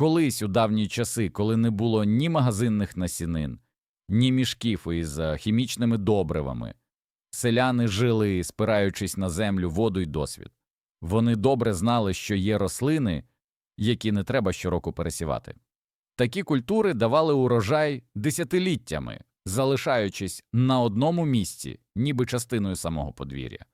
Колись у давні часи, коли не було ні магазинних насінин, ні мішків із е, хімічними добривами, селяни жили, спираючись на землю, воду й досвід. Вони добре знали, що є рослини, які не треба щороку пересівати. Такі культури давали урожай десятиліттями, залишаючись на одному місці, ніби частиною самого подвір'я.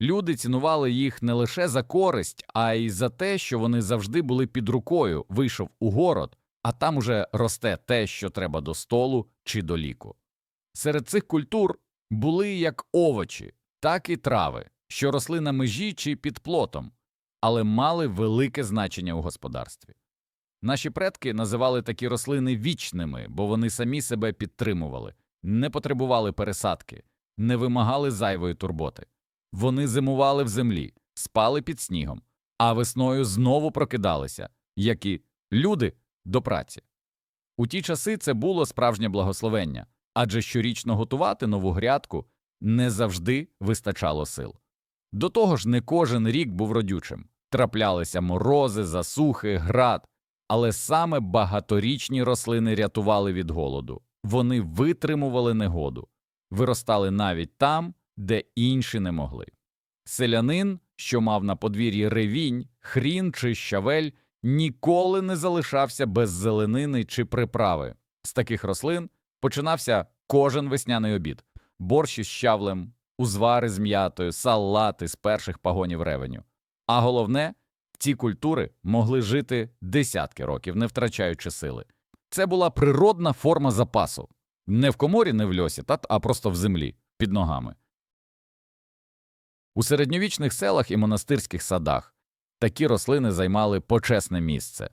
Люди цінували їх не лише за користь, а й за те, що вони завжди були під рукою, вийшов у город, а там уже росте те, що треба до столу чи до ліку. Серед цих культур були як овочі, так і трави, що росли на межі чи під плотом, але мали велике значення у господарстві. Наші предки називали такі рослини вічними, бо вони самі себе підтримували, не потребували пересадки, не вимагали зайвої турботи. Вони зимували в землі, спали під снігом, а весною знову прокидалися, як і люди до праці. У ті часи це було справжнє благословення, адже щорічно готувати нову грядку не завжди вистачало сил. До того ж, не кожен рік був родючим, траплялися морози, засухи, град, але саме багаторічні рослини рятували від голоду, вони витримували негоду, виростали навіть там, де інші не могли. Селянин, що мав на подвір'ї ревінь, хрін чи щавель, ніколи не залишався без зеленини чи приправи. З таких рослин починався кожен весняний обід борщ із щавлем, узвари з м'ятою, салати з перших пагонів ревеню. А головне, ці культури могли жити десятки років, не втрачаючи сили. Це була природна форма запасу не в коморі, не в льосі, а просто в землі, під ногами. У середньовічних селах і монастирських садах такі рослини займали почесне місце.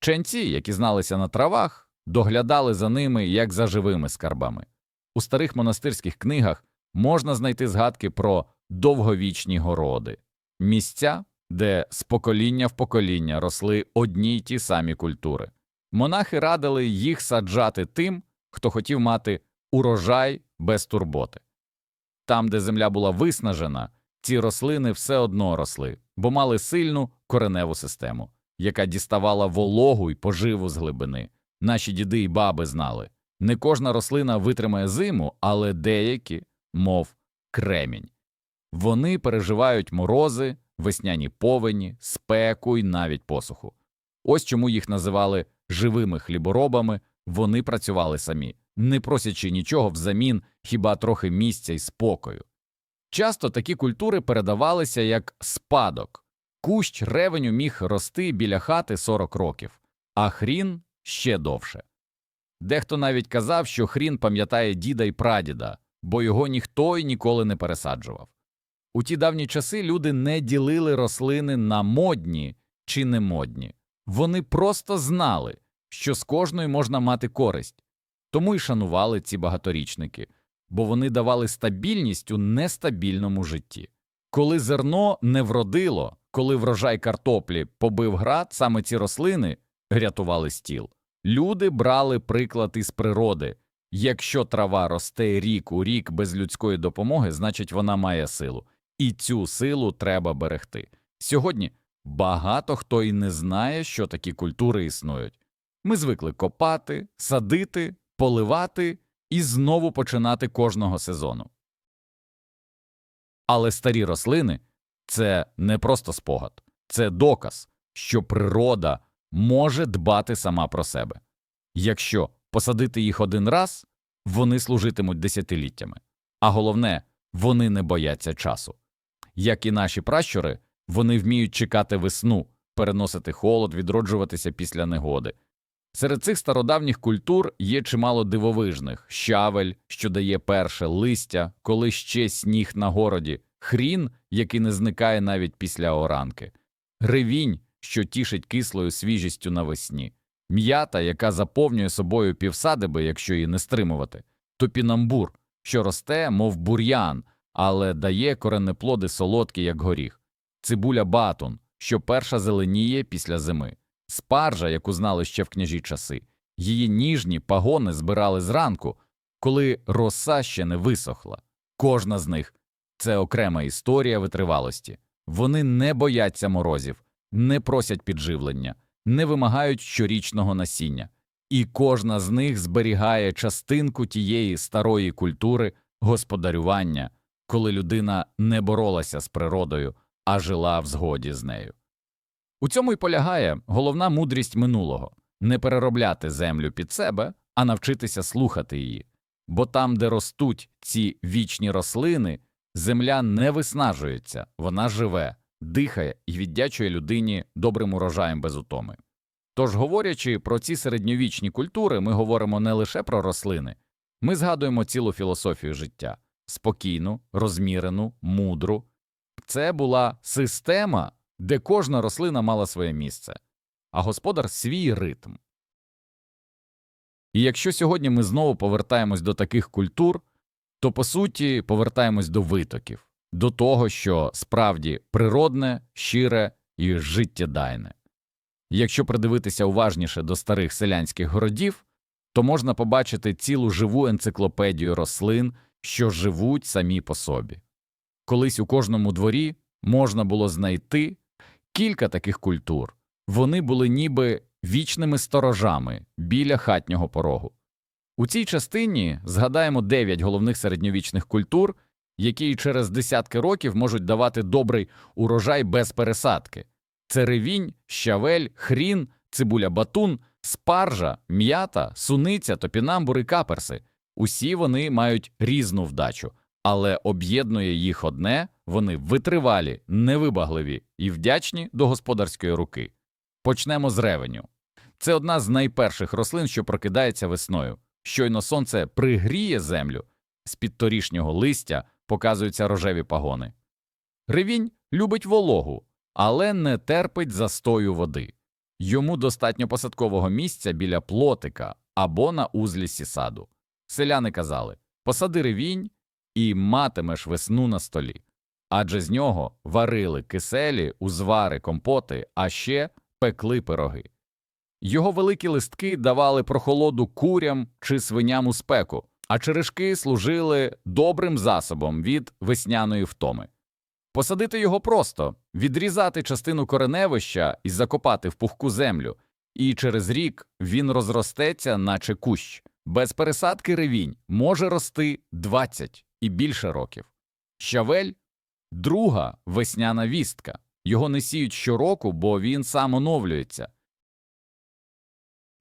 Ченці, які зналися на травах, доглядали за ними як за живими скарбами. У старих монастирських книгах можна знайти згадки про довговічні городи, місця, де з покоління в покоління росли одні й ті самі культури. Монахи радили їх саджати тим, хто хотів мати урожай без турботи. Там, де земля була виснажена, ці рослини все одно росли, бо мали сильну кореневу систему, яка діставала вологу й поживу з глибини. Наші діди й баби знали не кожна рослина витримає зиму, але деякі, мов кремінь. Вони переживають морози, весняні повені, спеку й навіть посуху. Ось чому їх називали живими хліборобами, вони працювали самі, не просячи нічого взамін, хіба трохи місця й спокою. Часто такі культури передавалися як спадок. Кущ ревеню міг рости біля хати 40 років, а хрін ще довше. Дехто навіть казав, що хрін пам'ятає діда й прадіда, бо його ніхто й ніколи не пересаджував. У ті давні часи люди не ділили рослини на модні чи немодні. Вони просто знали, що з кожної можна мати користь, тому й шанували ці багаторічники, бо вони давали стабільність у нестабільному житті. Коли зерно не вродило, коли врожай картоплі побив град, саме ці рослини рятували стіл. Люди брали приклад із природи. Якщо трава росте рік у рік без людської допомоги, значить вона має силу, і цю силу треба берегти. Сьогодні багато хто і не знає, що такі культури існують. Ми звикли копати, садити, поливати і знову починати кожного сезону. Але старі рослини це не просто спогад, це доказ, що природа може дбати сама про себе. Якщо посадити їх один раз, вони служитимуть десятиліттями, а головне, вони не бояться часу. Як і наші пращури, вони вміють чекати весну, переносити холод, відроджуватися після негоди. Серед цих стародавніх культур є чимало дивовижних. Щавель, що дає перше листя, коли ще сніг на городі, хрін, який не зникає навіть після оранки, ревінь, що тішить кислою свіжістю навесні, м'ята, яка заповнює собою півсадиби, якщо її не стримувати, топінамбур, що росте, мов бур'ян, але дає коренеплоди солодкі, як горіх, цибуля батун, що перша зеленіє після зими, спаржа, яку знали ще в княжі часи, її ніжні пагони збирали зранку, коли роса ще не висохла. Кожна з них це окрема історія витривалості. Вони не бояться морозів, не просять підживлення, не вимагають щорічного насіння, і кожна з них зберігає частинку тієї старої культури господарювання, коли людина не боролася з природою, а жила в згоді з нею. У цьому й полягає головна мудрість минулого не переробляти землю під себе, а навчитися слухати її. Бо там, де ростуть ці вічні рослини, земля не виснажується, вона живе, дихає і віддячує людині добрим урожаєм без утоми. Тож, говорячи про ці середньовічні культури, ми говоримо не лише про рослини, ми згадуємо цілу філософію життя спокійну, розмірену, мудру. Це була система, де кожна рослина мала своє місце, а господар свій ритм. І якщо сьогодні ми знову повертаємось до таких культур, то по суті повертаємось до витоків, до того, що справді природне, щире і життєдайне. Якщо придивитися уважніше до старих селянських городів, то можна побачити цілу живу енциклопедію рослин, що живуть самі по собі. Колись у кожному дворі можна було знайти кілька таких культур, вони були ніби вічними сторожами біля хатнього порогу. У цій частині згадаємо дев'ять головних середньовічних культур, які через десятки років можуть давати добрий урожай без пересадки. Це ревінь, щавель, хрін, цибуля батун, спаржа, м'ята, суниця, топінамбур і каперси. Усі вони мають різну вдачу, але об'єднує їх одне вони витривалі, невибагливі і вдячні до господарської руки. Почнемо з ревеню. Це одна з найперших рослин, що прокидається весною. Щойно сонце пригріє землю, з під торішнього листя показуються рожеві пагони. Ревінь любить вологу, але не терпить застою води. Йому достатньо посадкового місця біля плотика або на узліссі саду. Селяни казали посади ревінь і матимеш весну на столі. Адже з нього варили киселі, узвари, компоти, а ще пекли пироги. Його великі листки давали прохолоду курям чи свиням у спеку, а черешки служили добрим засобом від весняної втоми. Посадити його просто, відрізати частину кореневища і закопати в пухку землю, і через рік він розростеться, наче кущ. Без пересадки ревінь може рости 20 і більше років. Щавель друга весняна вістка. Його не сіють щороку, бо він сам оновлюється.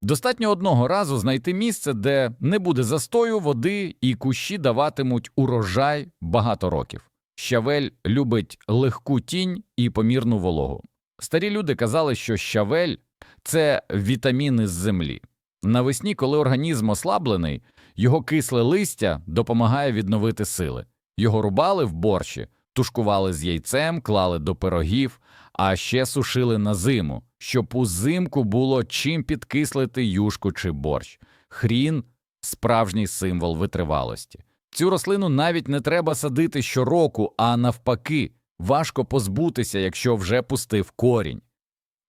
Достатньо одного разу знайти місце, де не буде застою води і кущі даватимуть урожай багато років. Щавель любить легку тінь і помірну вологу. Старі люди казали, що щавель це вітаміни з землі. Навесні, коли організм ослаблений, його кисле листя допомагає відновити сили. Його рубали в борщі, тушкували з яйцем, клали до пирогів, а ще сушили на зиму, щоб узимку було чим підкислити юшку чи борщ. Хрін справжній символ витривалості. Цю рослину навіть не треба садити щороку, а навпаки, важко позбутися, якщо вже пустив корінь.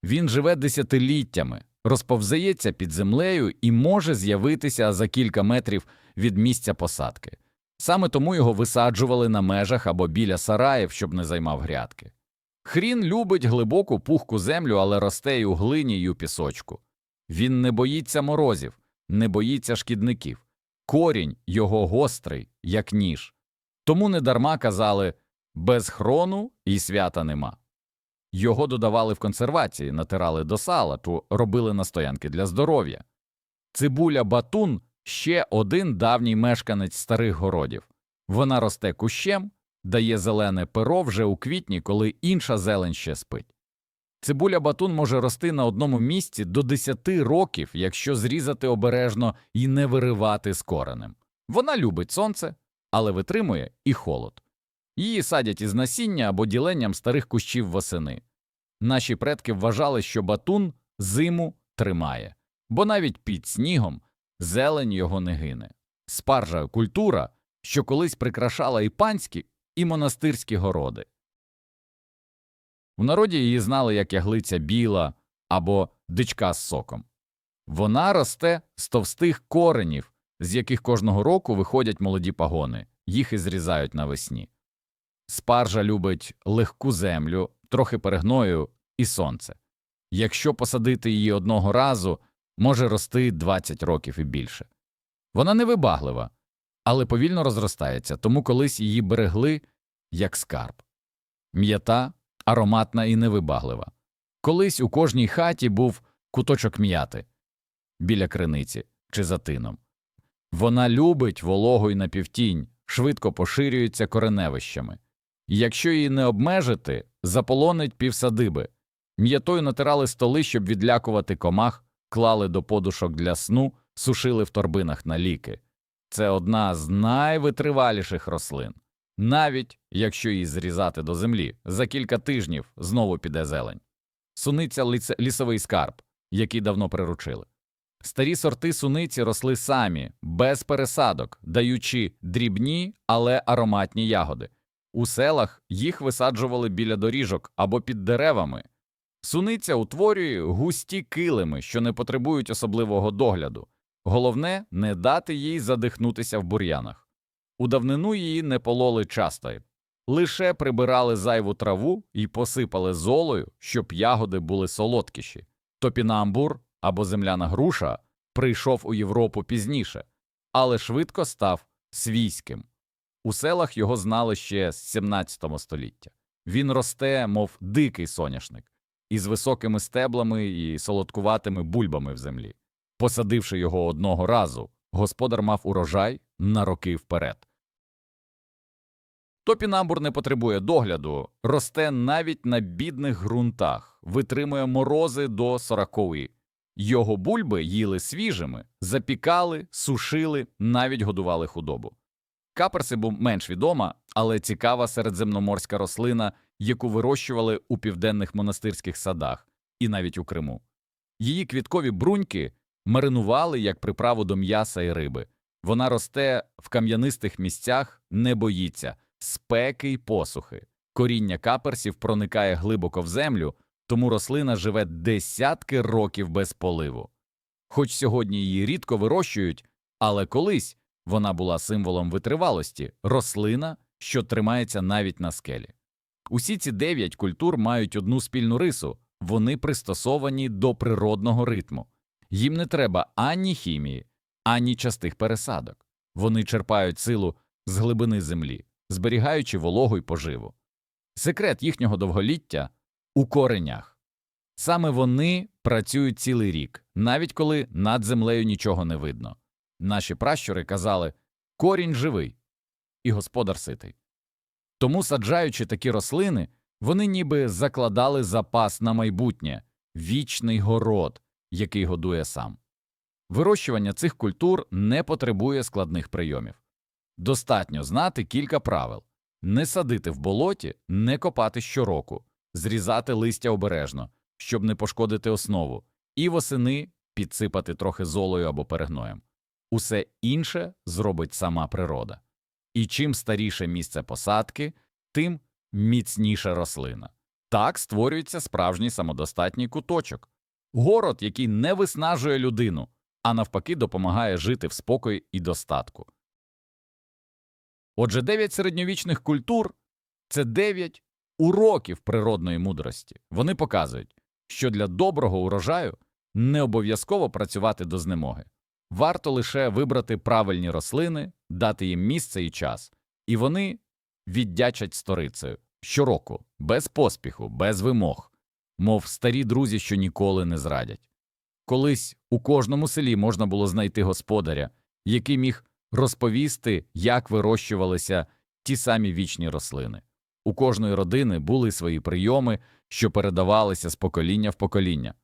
Він живе десятиліттями, розповзається під землею і може з'явитися за кілька метрів від місця посадки. Саме тому його висаджували на межах або біля сараїв, щоб не займав грядки. Хрін любить глибоку пухку землю, але росте й у глині й у пісочку. Він не боїться морозів, не боїться шкідників. Корінь його гострий, як ніж. Тому недарма казали без хрону і свята нема. Його додавали в консервації, натирали до сала, то робили настоянки для здоров'я. Цибуля батун ще один давній мешканець старих городів. Вона росте кущем, дає зелене перо вже у квітні, коли інша зелень ще спить. Цибуля батун може рости на одному місці до 10 років, якщо зрізати обережно і не виривати з коренем. Вона любить сонце, але витримує і холод. Її садять із насіння або діленням старих кущів восени. Наші предки вважали, що батун зиму тримає, бо навіть під снігом зелень його не гине. Спаржа культура, що колись прикрашала і панські, і монастирські городи. В народі її знали як яглиця біла або дичка з соком. Вона росте з товстих коренів, з яких кожного року виходять молоді пагони, їх і зрізають навесні. Спаржа любить легку землю, трохи перегною і сонце. Якщо посадити її одного разу, може рости 20 років і більше. Вона невибаглива, але повільно розростається, тому колись її берегли як скарб. М'ята ароматна і невибаглива. Колись у кожній хаті був куточок м'яти біля криниці чи за тином. Вона любить вологу й напівтінь, швидко поширюється кореневищами. Якщо її не обмежити, заполонить півсадиби. М'ятою натирали столи, щоб відлякувати комах, клали до подушок для сну, сушили в торбинах на ліки. Це одна з найвитриваліших рослин. Навіть якщо її зрізати до землі, за кілька тижнів знову піде зелень. Суниця лісовий скарб, який давно приручили. Старі сорти суниці росли самі, без пересадок, даючи дрібні, але ароматні ягоди. У селах їх висаджували біля доріжок або під деревами. Суниця утворює густі килими, що не потребують особливого догляду. Головне не дати їй задихнутися в бур'янах. У давнину її не пололи часто, лише прибирали зайву траву і посипали золою, щоб ягоди були солодкіші. Топінамбур або земляна груша прийшов у Європу пізніше, але швидко став свійським. У селах його знали ще з 17 століття. Він росте, мов дикий соняшник, із високими стеблами і солодкуватими бульбами в землі. Посадивши його одного разу, господар мав урожай на роки вперед. Топінамбур не потребує догляду, росте навіть на бідних ґрунтах, витримує морози до сорокової. Його бульби їли свіжими, запікали, сушили, навіть годували худобу. Каперси був менш відома, але цікава середземноморська рослина, яку вирощували у південних монастирських садах і навіть у Криму. Її квіткові бруньки маринували як приправу до м'яса і риби. Вона росте в кам'янистих місцях, не боїться спеки й посухи. Коріння каперсів проникає глибоко в землю, тому рослина живе десятки років без поливу. Хоч сьогодні її рідко вирощують, але колись вона була символом витривалості, рослина, що тримається навіть на скелі. Усі ці дев'ять культур мають одну спільну рису вони пристосовані до природного ритму. Їм не треба ані хімії, ані частих пересадок. Вони черпають силу з глибини землі, зберігаючи вологу й поживу. Секрет їхнього довголіття у коренях. Саме вони працюють цілий рік, навіть коли над землею нічого не видно. Наші пращури казали корінь живий і господар ситий. Тому, саджаючи такі рослини, вони ніби закладали запас на майбутнє, вічний город, який годує сам. Вирощування цих культур не потребує складних прийомів. Достатньо знати кілька правил не садити в болоті, не копати щороку, зрізати листя обережно, щоб не пошкодити основу, і восени підсипати трохи золою або перегноєм. Усе інше зробить сама природа. І чим старіше місце посадки, тим міцніша рослина. Так створюється справжній самодостатній куточок, город, який не виснажує людину, а навпаки допомагає жити в спокої і достатку. Отже, дев'ять середньовічних культур це дев'ять уроків природної мудрості. Вони показують, що для доброго урожаю не обов'язково працювати до знемоги. Варто лише вибрати правильні рослини, дати їм місце і час, і вони віддячать сторицею щороку, без поспіху, без вимог, мов старі друзі, що ніколи не зрадять. Колись у кожному селі можна було знайти господаря, який міг розповісти, як вирощувалися ті самі вічні рослини. У кожної родини були свої прийоми, що передавалися з покоління в покоління.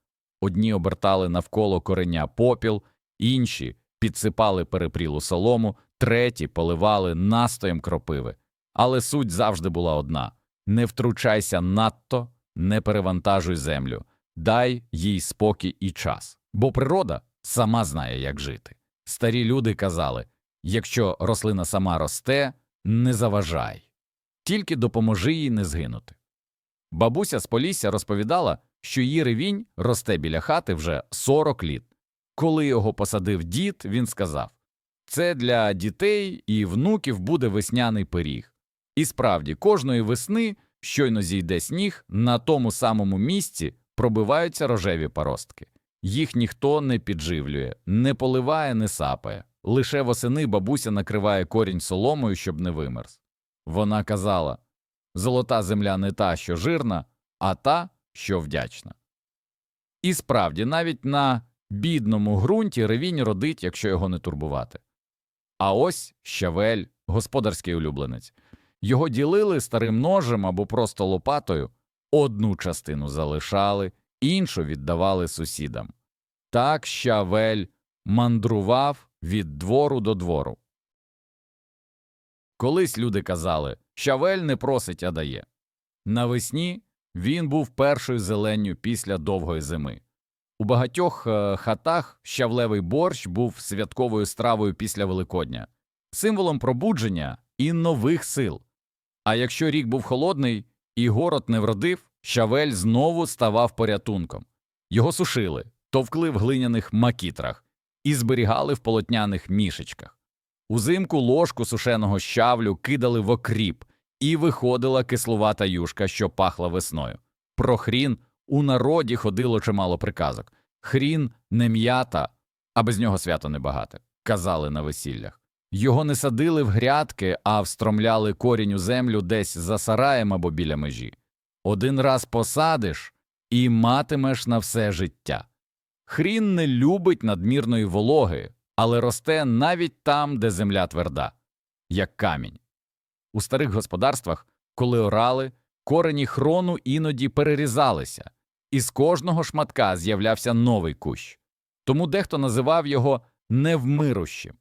Одні обертали навколо кореня попіл, інші підсипали перепрілу солому, треті поливали настоєм кропиви. Але суть завжди була одна не втручайся надто, не перевантажуй землю, дай їй спокій і час, бо природа сама знає, як жити. Старі люди казали якщо рослина сама росте, не заважай, тільки допоможи їй не згинути. Бабуся з Полісся розповідала, що її ревінь росте біля хати вже 40 літ. Коли його посадив дід, він сказав це для дітей і внуків буде весняний пиріг. І справді, кожної весни, щойно зійде сніг, на тому самому місці пробиваються рожеві паростки. Їх ніхто не підживлює, не поливає, не сапає. Лише восени бабуся накриває корінь соломою, щоб не вимерз. Вона казала золота земля не та, що жирна, а та, що вдячна. І справді, навіть на бідному ґрунті ревінь родить, якщо його не турбувати. А ось щавель, господарський улюбленець. Його ділили старим ножем або просто лопатою, одну частину залишали, іншу віддавали сусідам. Так щавель мандрував від двору до двору. Колись люди казали щавель не просить, а дає. Навесні він був першою зеленню після довгої зими. У багатьох е, хатах щавлевий борщ був святковою стравою після Великодня, символом пробудження і нових сил. А якщо рік був холодний і город не вродив, щавель знову ставав порятунком. Його сушили, товкли в глиняних макітрах і зберігали в полотняних мішечках. Узимку ложку сушеного щавлю кидали в окріп, і виходила кислувата юшка, що пахла весною. Про хрін у народі ходило чимало приказок. Хрін не м'ята, а без нього свято небагате, казали на весіллях. Його не садили в грядки, а встромляли корінь у землю десь за сараєм або біля межі. Один раз посадиш і матимеш на все життя. Хрін не любить надмірної вологи, але росте навіть там, де земля тверда, як камінь. У старих господарствах, коли орали, корені хрону іноді перерізалися, і з кожного шматка з'являвся новий кущ. Тому дехто називав його невмирущим.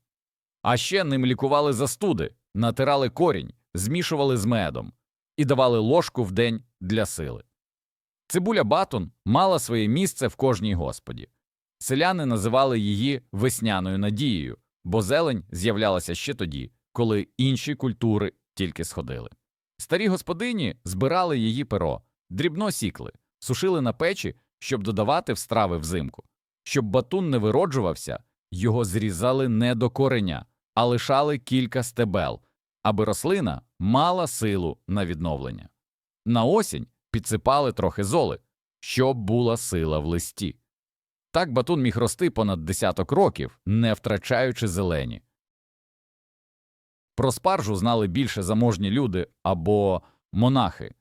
А ще ним лікували застуди, натирали корінь, змішували з медом і давали ложку в день для сили. Цибуля батун мала своє місце в кожній господі. Селяни називали її весняною надією, бо зелень з'являлася ще тоді, коли інші культури тільки сходили. Старі господині збирали її перо, дрібно сікли, сушили на печі, щоб додавати в страви взимку. Щоб батун не вироджувався, його зрізали не до кореня, а лишали кілька стебел, аби рослина мала силу на відновлення. На осінь підсипали трохи золи, щоб була сила в листі. Так батун міг рости понад десяток років, не втрачаючи зелені. Про спаржу знали більше заможні люди або монахи,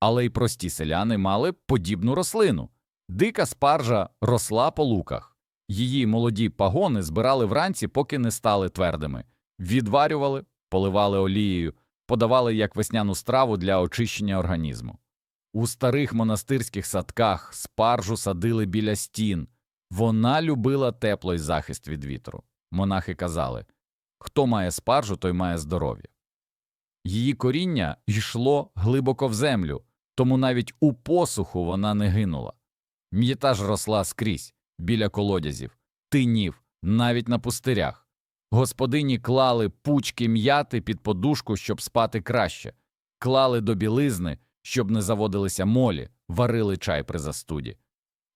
але й прості селяни мали подібну рослину. Дика спаржа росла по луках. Її молоді пагони збирали вранці, поки не стали твердими, відварювали, поливали олією, подавали як весняну страву для очищення організму. У старих монастирських садках спаржу садили біля стін. Вона любила тепло й захист від вітру. Монахи казали хто має спаржу, той має здоров'я. Її коріння йшло глибоко в землю, тому навіть у посуху вона не гинула. М'ята ж росла скрізь, біля колодязів, тинів, навіть на пустирях. Господині клали пучки м'яти під подушку, щоб спати краще, клали до білизни, щоб не заводилися молі, варили чай при застуді.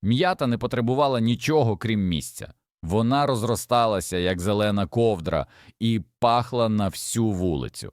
М'ята не потребувала нічого, крім місця. Вона розросталася, як зелена ковдра, і пахла на всю вулицю.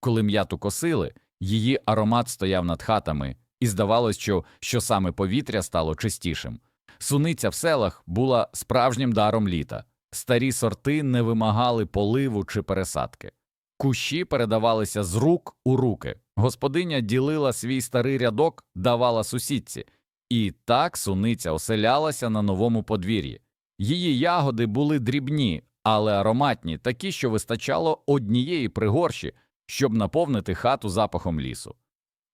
Коли м'яту косили, її аромат стояв над хатами, і здавалось, що, що саме повітря стало чистішим. Суниця в селах була справжнім даром літа. Старі сорти не вимагали поливу чи пересадки. Кущі передавалися з рук у руки. Господиня ділила свій старий рядок, давала сусідці, і так суниця оселялася на новому подвір'ї. Її ягоди були дрібні, але ароматні, такі, що вистачало однієї пригорші, щоб наповнити хату запахом лісу.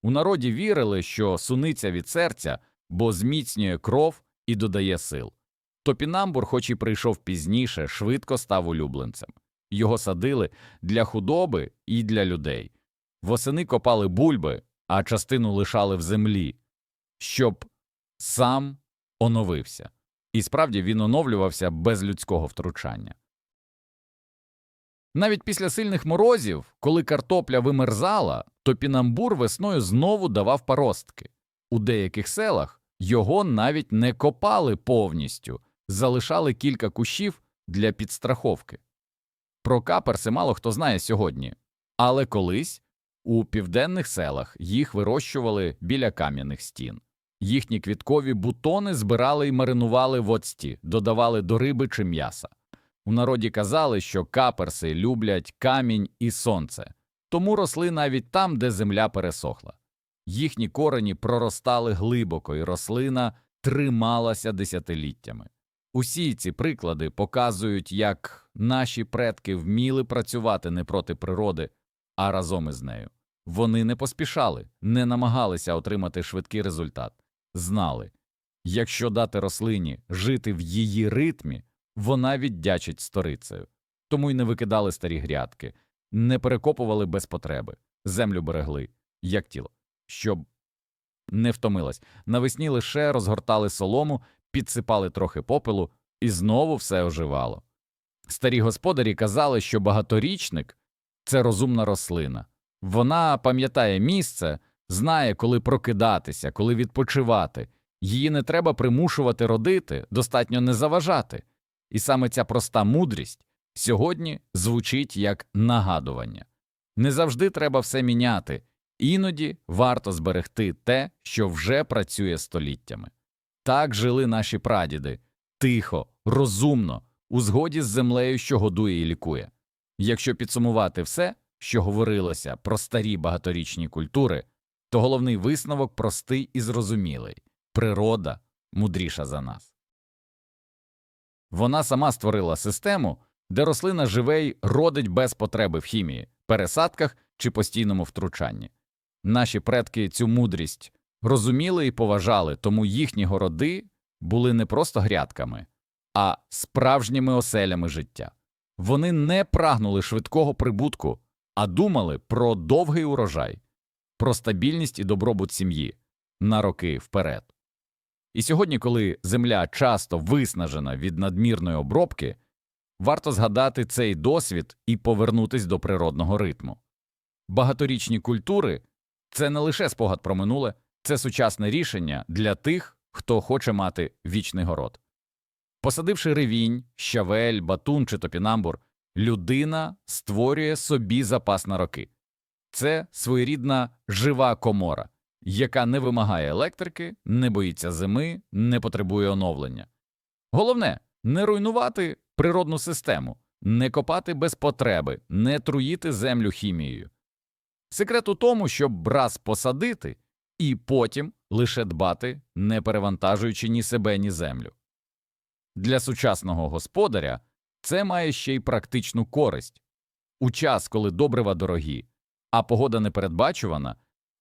У народі вірили, що суниця від серця, бо зміцнює кров і додає сил. Топінамбур, хоч і прийшов пізніше, швидко став улюбленцем. Його садили для худоби і для людей. Восени копали бульби, а частину лишали в землі, щоб сам оновився. І справді він оновлювався без людського втручання. Навіть після сильних морозів, коли картопля вимерзала, топінамбур весною знову давав паростки. У деяких селах його навіть не копали повністю, залишали кілька кущів для підстраховки. Про каперси мало хто знає сьогодні, але колись у південних селах їх вирощували біля кам'яних стін. Їхні квіткові бутони збирали і маринували в оцті, додавали до риби чи м'яса. У народі казали, що каперси люблять камінь і сонце, тому росли навіть там, де земля пересохла. Їхні корені проростали глибоко, і рослина трималася десятиліттями. Усі ці приклади показують, як наші предки вміли працювати не проти природи, а разом із нею. Вони не поспішали, не намагалися отримати швидкий результат, знали, якщо дати рослині жити в її ритмі, вона віддячить сторицею. Тому й не викидали старі грядки, не перекопували без потреби, землю берегли, як тіло, щоб не втомилась. Навесні лише розгортали солому, підсипали трохи попелу, і знову все оживало. Старі господарі казали, що багаторічник це розумна рослина. Вона пам'ятає місце, знає, коли прокидатися, коли відпочивати. Її не треба примушувати родити, достатньо не заважати. І саме ця проста мудрість сьогодні звучить як нагадування. Не завжди треба все міняти, іноді варто зберегти те, що вже працює століттями. Так жили наші прадіди тихо, розумно, у згоді з землею, що годує і лікує. Якщо підсумувати все, що говорилося про старі багаторічні культури, то головний висновок простий і зрозумілий природа мудріша за нас. Вона сама створила систему, де рослина живе й родить без потреби в хімії, пересадках чи постійному втручанні. Наші предки цю мудрість розуміли і поважали, тому їхні городи були не просто грядками, а справжніми оселями життя. Вони не прагнули швидкого прибутку, а думали про довгий урожай, про стабільність і добробут сім'ї на роки вперед. І сьогодні, коли земля часто виснажена від надмірної обробки, варто згадати цей досвід і повернутись до природного ритму. Багаторічні культури це не лише спогад про минуле, це сучасне рішення для тих, хто хоче мати вічний город. Посадивши ревінь, щавель, батун чи топінамбур, людина створює собі запас на роки. Це своєрідна жива комора, яка не вимагає електрики, не боїться зими, не потребує оновлення. Головне не руйнувати природну систему, не копати без потреби, не труїти землю хімією. Секрет у тому, щоб раз посадити і потім лише дбати, не перевантажуючи ні себе, ні землю. Для сучасного господаря це має ще й практичну користь. У час, коли добрива дорогі, а погода непередбачувана,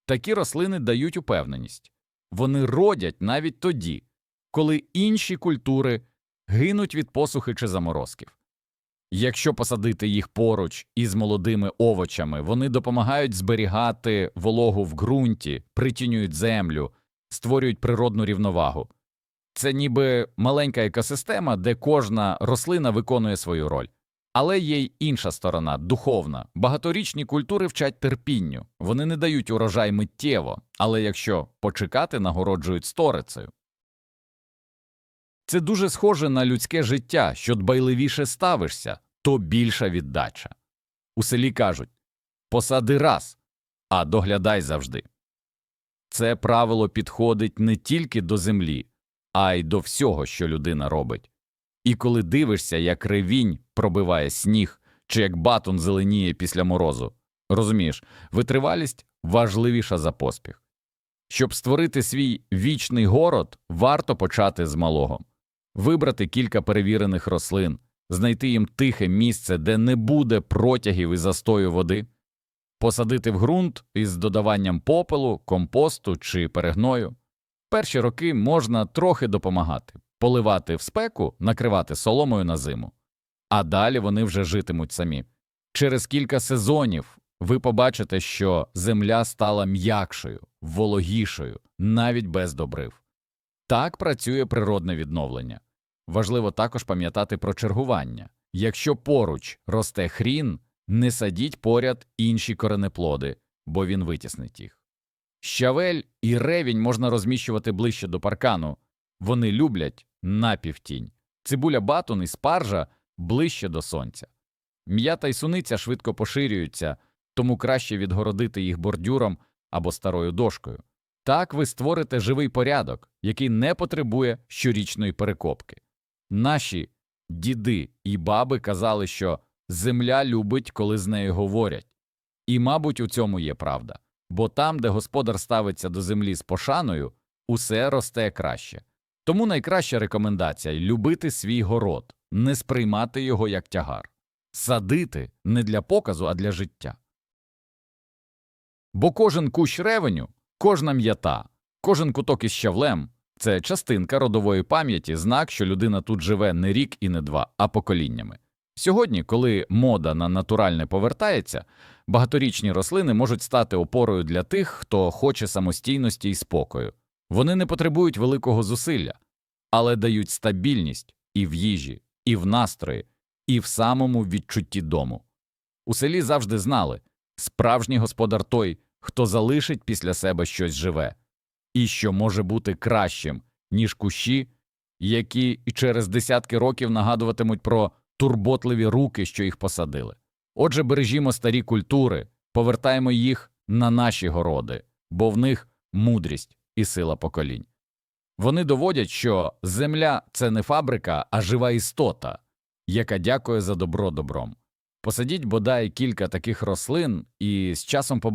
такі рослини дають упевненість. Вони родять навіть тоді, коли інші культури гинуть від посухи чи заморозків. Якщо посадити їх поруч із молодими овочами, вони допомагають зберігати вологу в ґрунті, притінюють землю, створюють природну рівновагу. Це ніби маленька екосистема, де кожна рослина виконує свою роль. Але є й інша сторона духовна. Багаторічні культури вчать терпінню, вони не дають урожай миттєво, але якщо почекати, нагороджують сторицею. Це дуже схоже на людське життя, що дбайливіше ставишся, то більша віддача. У селі кажуть посади раз, а доглядай завжди. Це правило підходить не тільки до землі, а й до всього, що людина робить. І коли дивишся, як ревінь пробиває сніг, чи як батон зеленіє після морозу, розумієш, витривалість важливіша за поспіх. Щоб створити свій вічний город, варто почати з малого, вибрати кілька перевірених рослин, знайти їм тихе місце, де не буде протягів і застою води, посадити в ґрунт із додаванням попелу, компосту чи перегною. Перші роки можна трохи допомагати, поливати в спеку, накривати соломою на зиму, а далі вони вже житимуть самі. Через кілька сезонів ви побачите, що земля стала м'якшою, вологішою, навіть без добрив. Так працює природне відновлення. Важливо також пам'ятати про чергування. Якщо поруч росте хрін, не садіть поряд інші коренеплоди, бо він витіснить їх. Щавель і ревінь можна розміщувати ближче до паркану, вони люблять напівтінь. Цибуля батун і спаржа ближче до сонця. М'ята й суниця швидко поширюються, тому краще відгородити їх бордюром або старою дошкою. Так ви створите живий порядок, який не потребує щорічної перекопки. Наші діди і баби казали, що земля любить, коли з нею говорять. І, мабуть, у цьому є правда. Бо там, де господар ставиться до землі з пошаною, усе росте краще. Тому найкраща рекомендація любити свій город, не сприймати його як тягар, садити не для показу, а для життя. Бо кожен кущ ревеню, кожна м'ята, кожен куток із щавлем це частинка родової пам'яті, знак, що людина тут живе не рік і не два, а поколіннями. Сьогодні, коли мода на натуральне повертається, багаторічні рослини можуть стати опорою для тих, хто хоче самостійності і спокою. Вони не потребують великого зусилля, але дають стабільність і в їжі, і в настрої, і в самому відчутті дому. У селі завжди знали справжній господар той, хто залишить після себе щось живе, і що може бути кращим, ніж кущі, які і через десятки років нагадуватимуть про турботливі руки, що їх посадили. Отже, бережімо старі культури, повертаємо їх на наші городи, бо в них мудрість і сила поколінь. Вони доводять, що земля це не фабрика, а жива істота, яка дякує за добро добром. Посадіть бодай кілька таких рослин і з часом побачите,